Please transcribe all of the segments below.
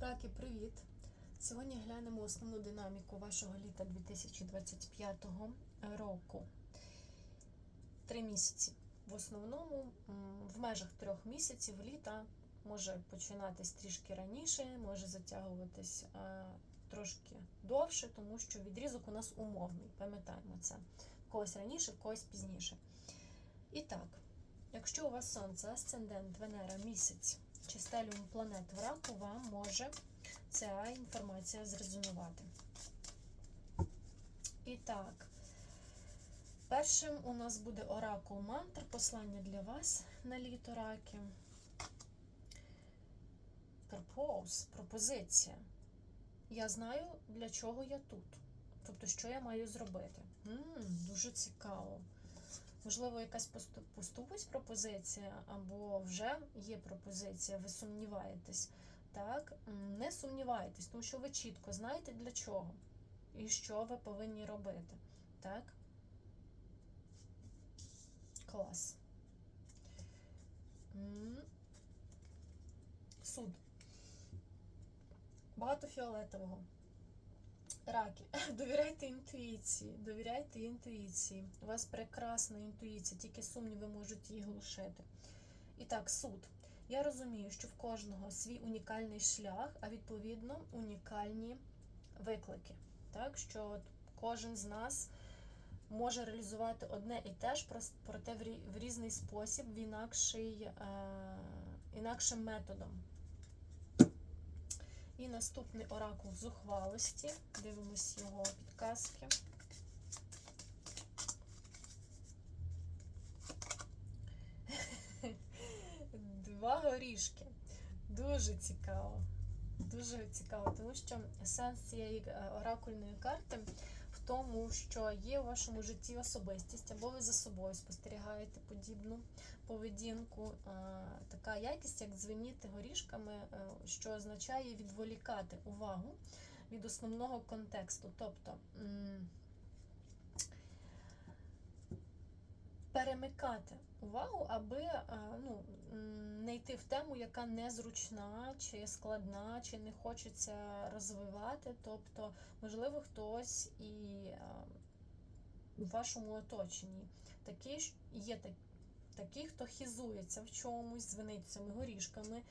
Раки, привіт! Сьогодні глянемо основну динаміку вашого літа 2025 року. Три місяці. В основному, в межах трьох місяців літа може починатись трішки раніше, може затягуватись е, трошки довше, тому що відрізок у нас умовний. Пам'ятаємо це. В когось раніше, в когось пізніше. І так, якщо у вас сонце, асцендент, Венера, місяць чи стеліум планет в раку, вам може ця інформація зрезонувати. І так, першим у нас буде оракул мантр, послання для вас на літо раки. Пропоз, пропозиція. Я знаю, для чого я тут. Тобто, що я маю зробити. м дуже цікаво. Можливо, якась поступить пропозиція, або вже є пропозиція, ви сумніваєтесь. Так, не сумнівайтесь, тому що ви чітко знаєте для чого і що ви повинні робити. Так? Клас. Суд. Багато фіолетового. Раки, довіряйте інтуїції, довіряйте інтуїції. У вас прекрасна інтуїція, тільки сумніви можуть її глушити. І так, суд. Я розумію, що в кожного свій унікальний шлях, а відповідно унікальні виклики. Так, що кожен з нас може реалізувати одне і те ж, проте в різний спосіб, в інакший, е, інакшим методом. І наступний оракул зухвалості. Дивимось його підказки. Два горішки. Дуже цікаво. Дуже цікаво, тому що сенс цієї е, оракульної карти тому, що є у вашому житті особистість, або ви за собою спостерігаєте подібну поведінку. Така якість, як дзвеніти горішками, е, що означає відволікати увагу від основного контексту. Тобто перемикати увагу, аби е, ну, не йти в тему, яка незручна, чи складна, чи не хочеться розвивати. Тобто, можливо, хтось і е, в вашому оточенні такий ж- є так- такий, хто хізується в чомусь, дзвенить цими горішками,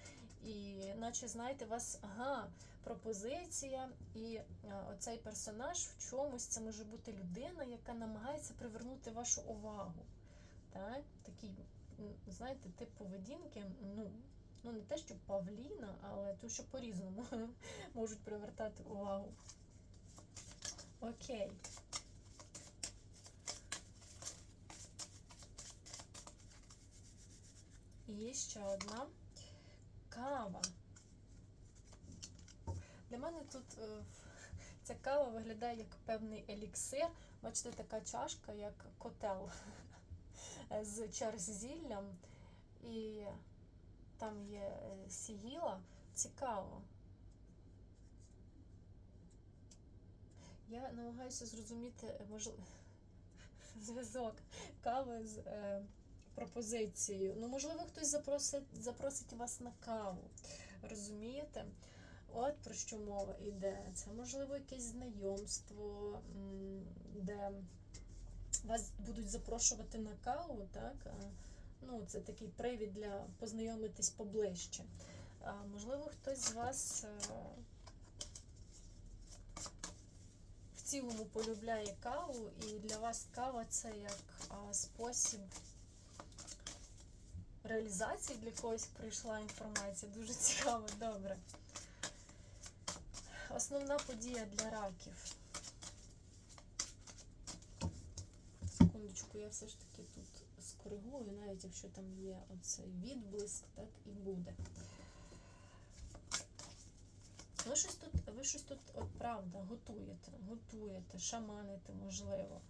і наче знаєте, у вас ага, пропозиція, і е, оцей персонаж в чомусь це може бути людина, яка намагається привернути вашу увагу. Так? Такий, знаєте, тип поведінки, ну, ну не те, що павліна, але то, що по-різному можуть привертати увагу. Окей. І ще одна кава. Для мене тут е, ця кава виглядає як певний еліксир. Бачите, така чашка, як котел з черзіллям. І там є е, сігіла. Цікаво. Я намагаюся зрозуміти, е, можливо, зв'язок кави з е, пропозицією. Ну, можливо, хтось запросить, запросить вас на каву. Розумієте? От про що мова йде. Це можливо якесь знайомство, де вас будуть запрошувати на каву, так? Ну, це такий привід для познайомитись поближче. Можливо, хтось з вас е, в цілому полюбляє каву, і для вас кава це як спосіб реалізації для когось прийшла інформація. Дуже цікаво, добре. Основна подія для раків. Секундочку, я все ж таки тут скоригую, навіть якщо там є оцей відблиск, так і буде. Ви щось тут, ви щось тут, от правда, готуєте, готуєте, шаманите, можливо.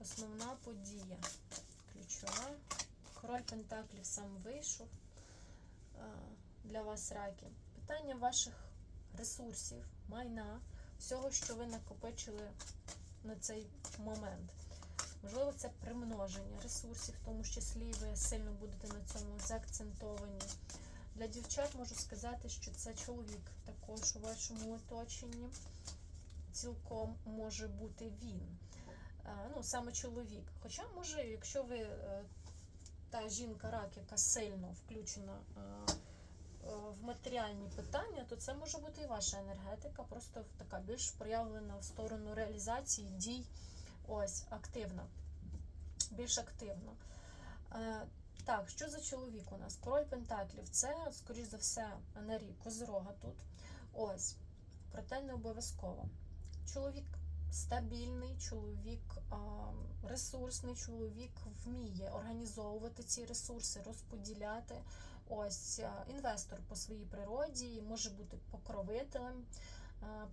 Основна подія. Ключова. Король Пентаклів сам вийшов для вас раки. Питання ваших ресурсів, майна, всього, що ви накопичили на цей момент. Можливо, це примноження ресурсів, в тому числі ви сильно будете на цьому заакцентовані. Для дівчат можу сказати, що це чоловік також у вашому оточенні. Цілком може бути він. Е, Ну, саме чоловік. Хоча, може, якщо ви е, та жінка рак, яка сильно включена е, в матеріальні питання, то це може бути і ваша енергетика, просто така більш проявлена в сторону реалізації дій. Ось, активна. Більш активна. Е, так, що за чоловік у нас? Король Пентаклів це, скоріш за все, енергії Козирога тут. Ось, проте не обов'язково. Чоловік стабільний, чоловік ресурсний, чоловік вміє організовувати ці ресурси, розподіляти. Ось інвестор по своїй природі може бути покровителем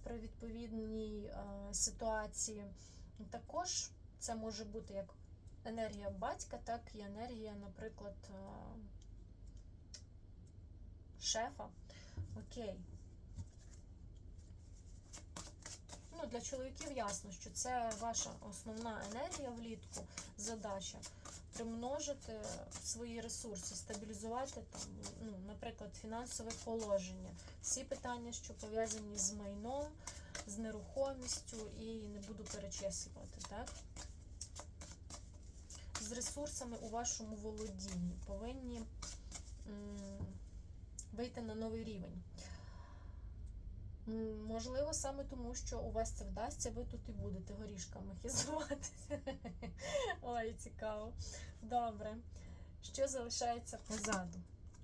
при відповідній ситуації. Також це може бути як енергія батька, так і енергія, наприклад, шефа. Окей. Ну, для чоловіків ясно, що це ваша основна енергія влітку, задача примножити свої ресурси, стабілізувати там, ну, наприклад, фінансове положення, всі питання, що пов'язані з майном, з нерухомістю, і не буду перечислювати, так? З ресурсами у вашому володінні повинні вийти на новий рівень. Можливо, саме тому, що у вас це вдасться, ви тут і будете горішками хизуватися. Ой, цікаво. Добре. Що залишається позаду?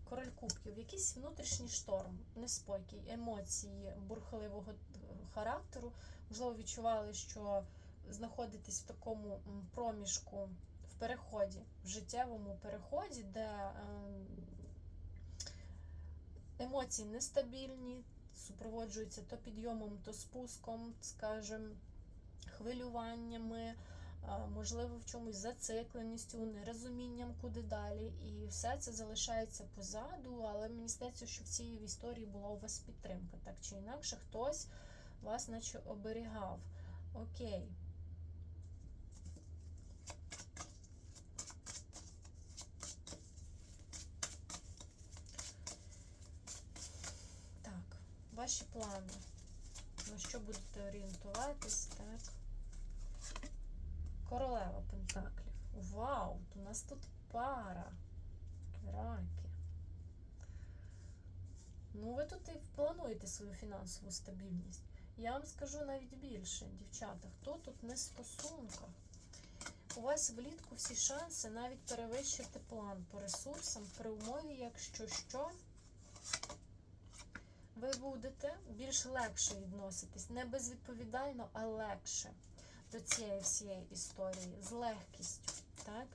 Король кубків, якийсь внутрішній шторм, неспокій, емоції бурхливого характеру. Можливо, відчували, що знаходитесь в такому проміжку в переході, в життєвому переході, де ем, емоції нестабільні, супроводжуються то підйомом, то спуском, скажімо, хвилюваннями, можливо, в чомусь зацикленістю, нерозумінням, куди далі. І все це залишається позаду, але мені здається, що в цій історії була у вас підтримка. Так чи інакше, хтось вас наче оберігав. Окей. Так, ваші плани. На що будете орієнтуватись, так? Королева Пентаклів. Вау! У нас тут пара. Раки. Ну, ви тут і плануєте свою фінансову стабільність. Я вам скажу навіть більше, дівчата, хто тут не в стосунках. У вас влітку всі шанси навіть перевищити план по ресурсам при умові, якщо що, ви будете більш легше відноситись. Не безвідповідально, а легше до цієї всієї історії, з легкістю. Так?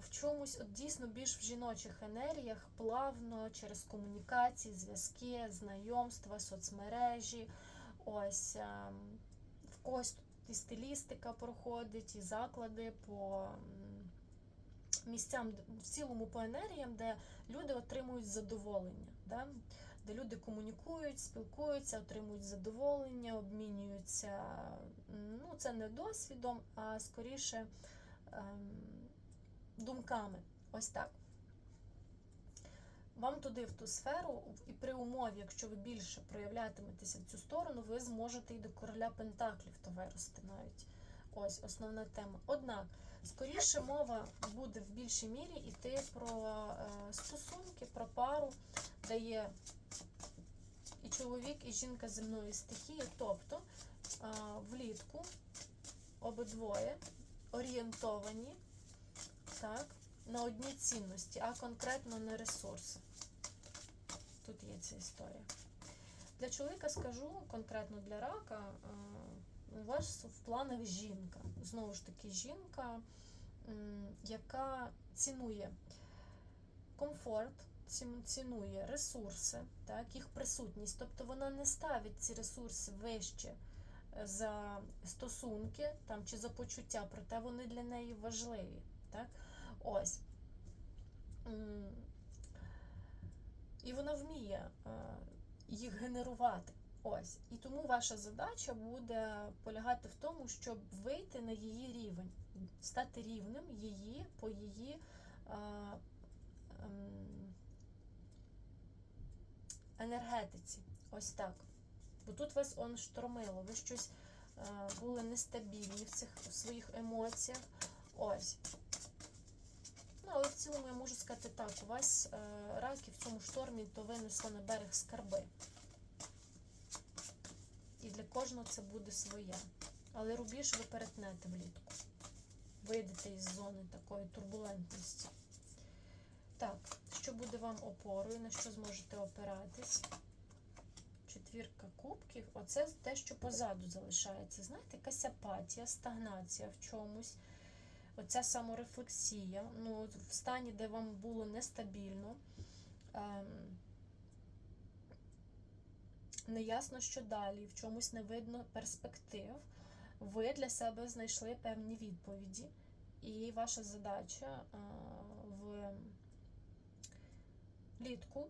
В чомусь от дійсно більш в жіночих енергіях плавно через комунікації, зв'язки, знайомства, соцмережі. Ось в когось тут і стилістика проходить, і заклади по місцям, в цілому по енергіям, де люди отримують задоволення. Да? Де люди комунікують, спілкуються, отримують задоволення, обмінюються. Ну, це не досвідом, а скоріше ем, думками. Ось так. Вам туди, в ту сферу, і при умові, якщо ви більше проявлятиметеся в цю сторону, ви зможете і до короля Пентаклів то вирости навіть. Ось основна тема. Однак, скоріше мова буде в більшій мірі йти про е, стосунки, про пару, де є і чоловік, і жінка земної стихії. Тобто е, влітку обидвоє орієнтовані так, на одні цінності, а конкретно на ресурси. Тут є ця історія. Для чоловіка скажу, конкретно для рака, е, у вас в планах жінка. Знову ж таки, жінка, яка цінує комфорт, цінує ресурси, так, їх присутність. Тобто вона не ставить ці ресурси вище е, за стосунки там, чи за почуття, проте вони для неї важливі. Так? Ось. І вона вміє е, їх генерувати. Ось. І тому ваша задача буде полягати в тому, щоб вийти на її рівень, стати рівним її по її ем, енергетиці. Ось так. Бо тут вас он штормило, ви щось е, були нестабільні в цих в своїх емоціях. Ось. Ну, але в цілому я можу сказати так, у вас е, раки в цьому штормі то винесло на берег скарби. І для кожного це буде своє. Але рубіж ви перетнете влітку. Вийдете із зони такої турбулентності. Так, що буде вам опорою, на що зможете опиратись? Четвірка кубків. Оце те, що позаду залишається. Знаєте, якась апатія, стагнація в чомусь. Оця саморефлексія. Ну, в стані, де вам було нестабільно. Ем, неясно, що далі, в чомусь не видно перспектив. Ви для себе знайшли певні відповіді, і ваша задача а, в літку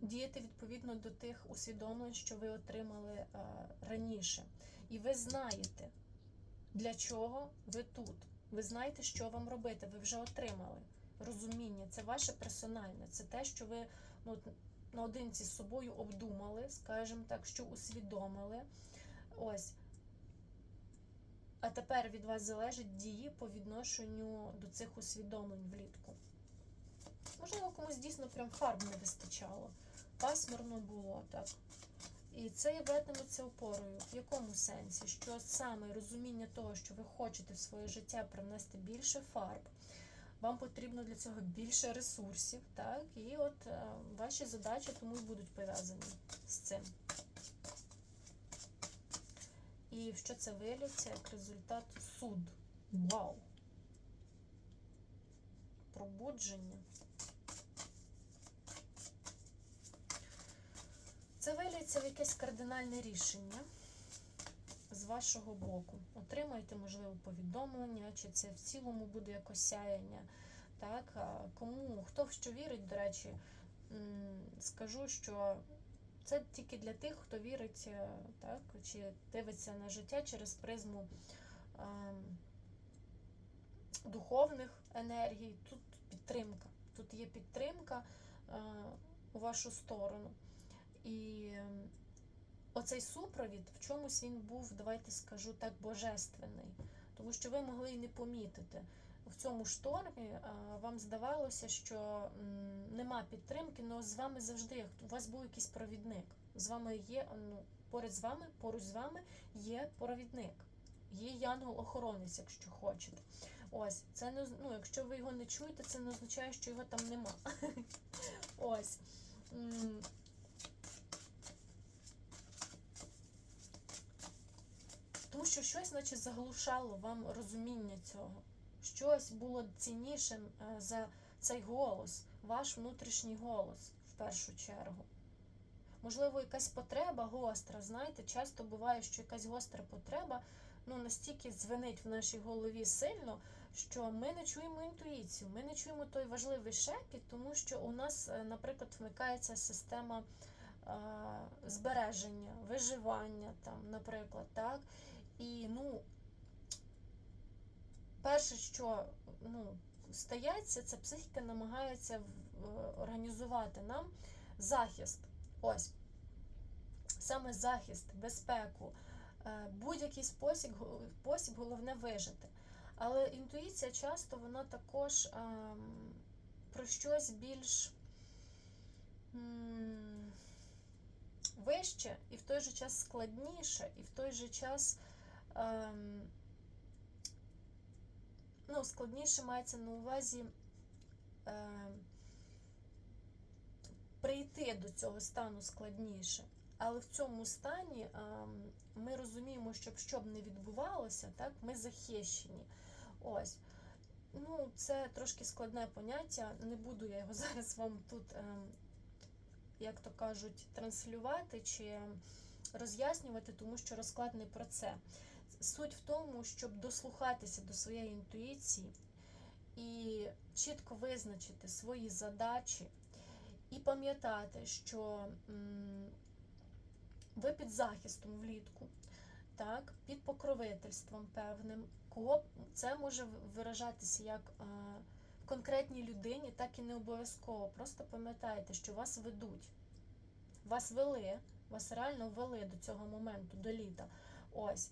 діяти відповідно до тих усвідомлень, що ви отримали а, раніше. І ви знаєте, для чого ви тут. Ви знаєте, що вам робити. Ви вже отримали розуміння. Це ваше персональне, це те, що ви ну, наодинці з собою обдумали, скажімо так, що усвідомили. Ось. А тепер від вас залежать дії по відношенню до цих усвідомлень влітку. Можливо, комусь дійсно прям фарб не вистачало. Пасмурно було так. І це являтиметься опорою. В якому сенсі? Що саме розуміння того, що ви хочете в своє життя привнести більше фарб, вам потрібно для цього більше ресурсів, так? І от е, ваші задачі тому і будуть пов'язані з цим. І в що це виліться як результат суд. Вау! Пробудження. Це виліться в якесь кардинальне рішення з вашого боку. Отримаєте, можливо, повідомлення, чи це в цілому буде якось сяяння. Так, кому, хто в що вірить, до речі, скажу, що це тільки для тих, хто вірить, е, так, чи дивиться на життя через призму ем, духовних енергій. Тут підтримка. Тут є підтримка е, у вашу сторону. І оцей супровід в чомусь він був, давайте скажу так, божественний. Тому що ви могли і не помітити. В цьому штормі вам здавалося, що нема підтримки, але з вами завжди у вас був якийсь провідник. З вами є, ну, поряд з вами, поруч з вами є провідник. Є янгол-охоронець, якщо хочете. Ось, це не ну, якщо ви його не чуєте, це не означає, що його там нема. Ось. Тому що щось, наче, заглушало вам розуміння цього. Щось було ціннішим е, за цей голос, ваш внутрішній голос в першу чергу. Можливо, якась потреба гостра. Знаєте, часто буває, що якась гостра потреба ну, настільки звенить в нашій голові сильно, що ми не чуємо інтуїцію, ми не чуємо той важливий шепіт, тому що у нас, е, наприклад, вмикається система е, збереження, виживання, там, наприклад, так. І ну, перше, що ну, стається, це психіка намагається організувати нам захист. Ось. Саме захист, безпеку, е, будь-який спосіб, спосіб, головне вижити. Але інтуїція часто вона також ем, про щось більш м, вище і в той же час складніше, і в той же час ну, складніше мається на увазі ем, прийти до цього стану складніше. Але в цьому стані ем, ми розуміємо, що б що б не відбувалося, так, ми захищені. Ось. Ну, це трошки складне поняття. Не буду я його зараз вам тут, ем, як то кажуть, транслювати чи роз'яснювати, тому що розклад не про це. Суть в тому, щоб дослухатися до своєї інтуїції і чітко визначити свої задачі, і пам'ятати, що ви під захистом влітку, так, під покровительством певним, кого це може виражатися як е, в конкретній людині, так і не обов'язково. Просто пам'ятайте, що вас ведуть. Вас вели, вас реально вели до цього моменту, до літа. Ось.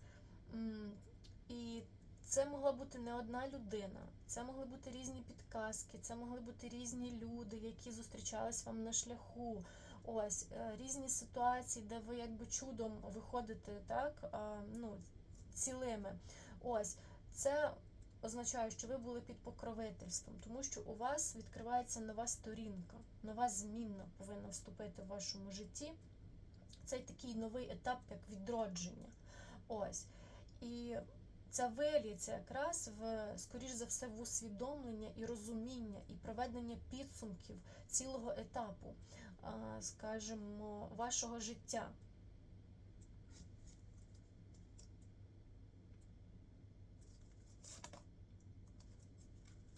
І це могла бути не одна людина, це могли бути різні підказки, це могли бути різні люди, які зустрічались вам на шляху. Ось е, різні ситуації, де ви якби чудом виходите так, ну, цілими. Ось це означає, що ви були під покровительством, тому що у вас відкривається нова сторінка, нова змінна повинна вступити в вашому житті. Це такий новий етап, як відродження. Ось. І це виліться якраз в, скоріш за все, в усвідомлення і розуміння, і проведення підсумків цілого етапу, скажімо, вашого життя.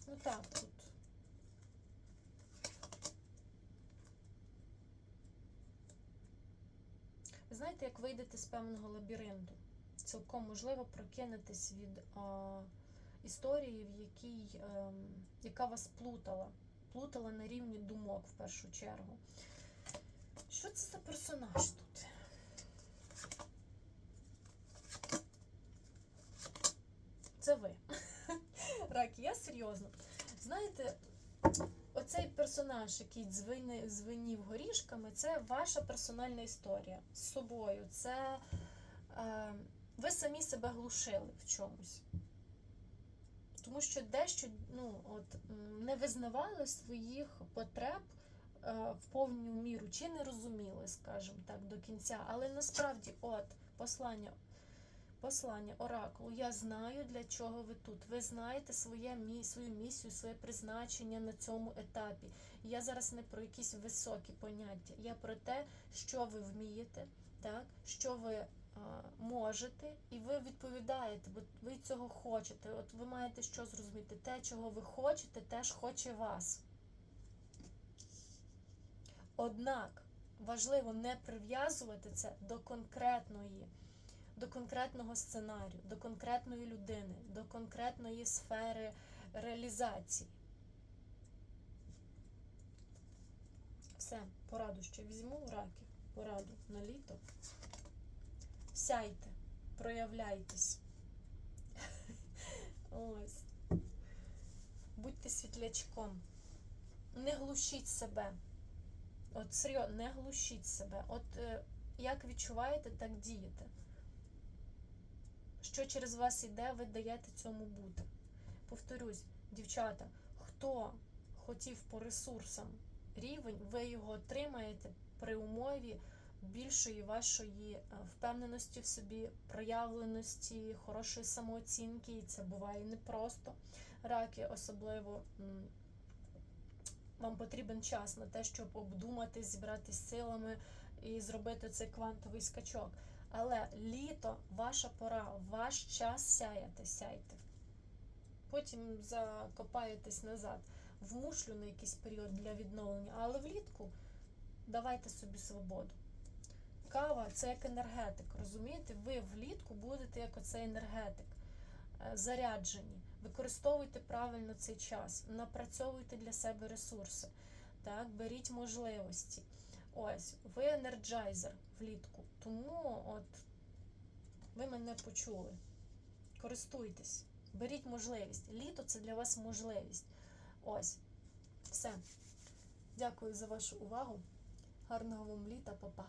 Ну так, тут. Знаєте, як вийдете з певного лабіринту? Цілком можливо прокинутись від а, історії, в якій, ем, яка вас плутала. Плутала на рівні думок в першу чергу. Що це за персонаж тут? Це ви. Раки, я серйозно. Знаєте, оцей персонаж, який дзвенів горішками, це ваша персональна історія з собою. Це е, ви самі себе глушили в чомусь. Тому що дещо ну, от, не визнавали своїх потреб е, в повну міру, чи не розуміли, скажімо так, до кінця. Але насправді, от, послання Послання оракулу. Я знаю, для чого ви тут. Ви знаєте своє, свою місію, своє призначення на цьому етапі. Я зараз не про якісь високі поняття. Я про те, що ви вмієте, так? що ви можете, і ви відповідаєте, бо ви цього хочете. От ви маєте що зрозуміти? Те, чого ви хочете, теж хоче вас. Однак важливо не прив'язувати це до конкретної до конкретного сценарію, до конкретної людини, до конкретної сфери реалізації. Все, пораду ще візьму раки, пораду на літо. Сяйте, проявляйтесь. Ось. Будьте світлячком. Не глушіть себе. От серйозно, не глушіть себе. От е, як відчуваєте, так дієте що через вас іде, ви даєте цьому бути. Повторюсь, дівчата, хто хотів по ресурсам рівень, ви його отримаєте при умові більшої вашої е, впевненості в собі, проявленості, хорошої самооцінки, і це буває непросто. Раки особливо. Вам потрібен час на те, щоб обдумати, зібратися силами і зробити цей квантовий скачок. Але літо ваша пора, ваш час сяяти, сяйте. Потім закопаєтесь назад в мушлю на якийсь період для відновлення, але влітку давайте собі свободу. Кава це як енергетик, розумієте? Ви влітку будете як оцей енергетик, е, заряджені. Використовуйте правильно цей час, напрацьовуйте для себе ресурси, так, беріть можливості. Ось, ви енерджайзер влітку. Тому от ви мене почули. Користуйтесь, беріть можливість. Літо це для вас можливість. Ось. Все. Дякую за вашу увагу. Гарного вам літа, Па-па.